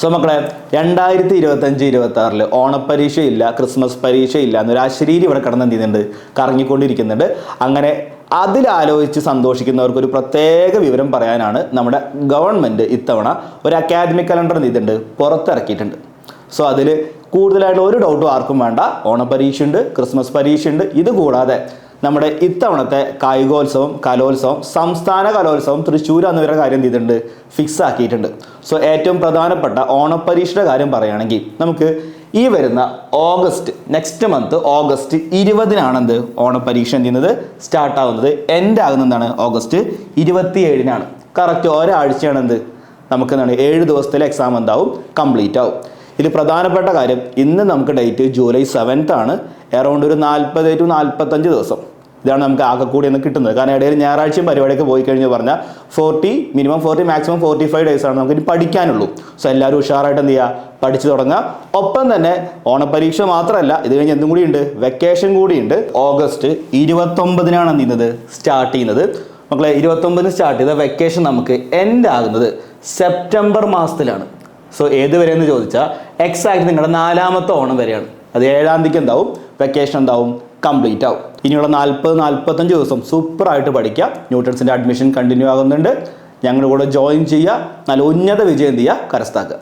So മക്കളെ രണ്ടായിരത്തി ഇരുപത്തഞ്ച് ഇരുപത്തി ആറിൽ ഓണപ്പരീക്ഷ ഇല്ല ക്രിസ്മസ് പരീക്ഷ ഇല്ല എന്നൊരു അശരീരി ഇവിടെ കടന്ന് എന്ത് ചെയ്യുന്നുണ്ട് കറങ്ങിക്കൊണ്ടിരിക്കുന്നുണ്ട്. അങ്ങനെ അതിലാലോചിച്ച് സന്തോഷിക്കുന്നവർക്ക് ഒരു പ്രത്യേക വിവരം പറയാനാണ് നമ്മുടെ ഗവൺമെന്റ് ഇത്തവണ ഒരു അക്കാദമിക് കലണ്ടർ എന്ത് ചെയ്തിട്ടുണ്ട് പുറത്തിറക്കിയിട്ടുണ്ട്. സോ അതിൽ കൂടുതലായിട്ട് ഒരു ഡൗട്ടും ആർക്കും വേണ്ട. ഓണപരീക്ഷ ഉണ്ട് ക്രിസ്മസ് പരീക്ഷ ഉണ്ട് ഇത് കൂടാതെ നമ്മുടെ ഇത്തവണത്തെ കായികോത്സവം കലോത്സവം സംസ്ഥാന കലോത്സവം തൃശ്ശൂർ എന്നിവരുടെ കാര്യം ചെയ്തിട്ടുണ്ട്? ഫിക്സ് ആക്കിയിട്ടുണ്ട്. സോ ഏറ്റവും പ്രധാനപ്പെട്ട ഓണപ്പരീക്ഷയുടെ കാര്യം പറയുകയാണെങ്കിൽ നമുക്ക് ഈ വരുന്ന ഓഗസ്റ്റ് നെക്സ്റ്റ് മന്ത് ഓഗസ്റ്റ് ഇരുപതിനാണ് എന്ത്? ഓണപ്പരീക്ഷ എന്ത് ചെയ്യുന്നത്? സ്റ്റാർട്ട് ആവുന്നത്. എൻഡ് ആകുന്നത് എന്താണ്? ഓഗസ്റ്റ് ഇരുപത്തി ഏഴിനാണ് കറക്റ്റ് ഒരാഴ്ചയാണ് എന്ത്? നമുക്ക് എന്താണ്? ഏഴ് ദിവസത്തിലെ എക്സാം എന്താവും? കംപ്ലീറ്റ് ആവും. ഇതിൽ പ്രധാനപ്പെട്ട കാര്യം ഇന്ന് നമുക്ക് ഡേറ്റ് ജൂലൈ സെവൻത്ത് ആണ്. അറൗണ്ട് ഒരു നാൽപ്പത് ടു നാൽപ്പത്തഞ്ച് ദിവസം ഇതാണ് നമുക്ക് ആകെ കൂടി ഒന്ന് കിട്ടുന്നത്. കാരണം ഇടയിൽ ഞായറാഴ്ചയും പരിപാടിയൊക്കെ പോയി കഴിഞ്ഞ് പറഞ്ഞാൽ forty minimum forty maximum forty five days ആണ് നമുക്ക് ഇനി പഠിക്കാനുള്ളൂ. സോ എല്ലാവരും ഉഷാറായിട്ട് എന്ത് ചെയ്യുക? പഠിച്ചു തുടങ്ങുക. ഒപ്പം തന്നെ ഓണപരീക്ഷ മാത്രമല്ല ഇത് കഴിഞ്ഞ് എന്തും കൂടിയുണ്ട് വെക്കേഷൻ കൂടിയുണ്ട് ഓഗസ്റ്റ് ഇരുപത്തൊമ്പതിനാണ് എന്ത് ചെയ്യുന്നത്? സ്റ്റാർട്ട് ചെയ്യുന്നത്. മക്കളെ ഇരുപത്തൊമ്പതിന് സ്റ്റാർട്ട് ചെയ്ത വെക്കേഷൻ നമുക്ക് എൻഡ് ആകുന്നത് സെപ്റ്റംബർ മാസത്തിലാണ്. സോ ഏത് വരെയെന്ന് ചോദിച്ചാൽ എക്സാക്ട് നിങ്ങളുടെ നാലാമത്തെ ഓണം വരെയാണ്. അത് ഏഴാം തീയതി എന്താവും? വെക്കേഷൻ എന്താവും? കംപ്ലീറ്റ് ആവും. ഇനിയുള്ള നാൽപ്പത് നാൽപ്പത്തഞ്ച് ദിവസം സൂപ്പറായിട്ട് പഠിക്കുക. ന്യൂട്ടൺസിന്റെ അഡ്മിഷൻ കണ്ടിന്യൂ ആകുന്നുണ്ട്. ഞങ്ങളുടെ കൂടെ ജോയിൻ ചെയ്യുക. നല്ല ഉന്നത വിജയം ചെയ്യുക? കരസ്ഥാക്കുക.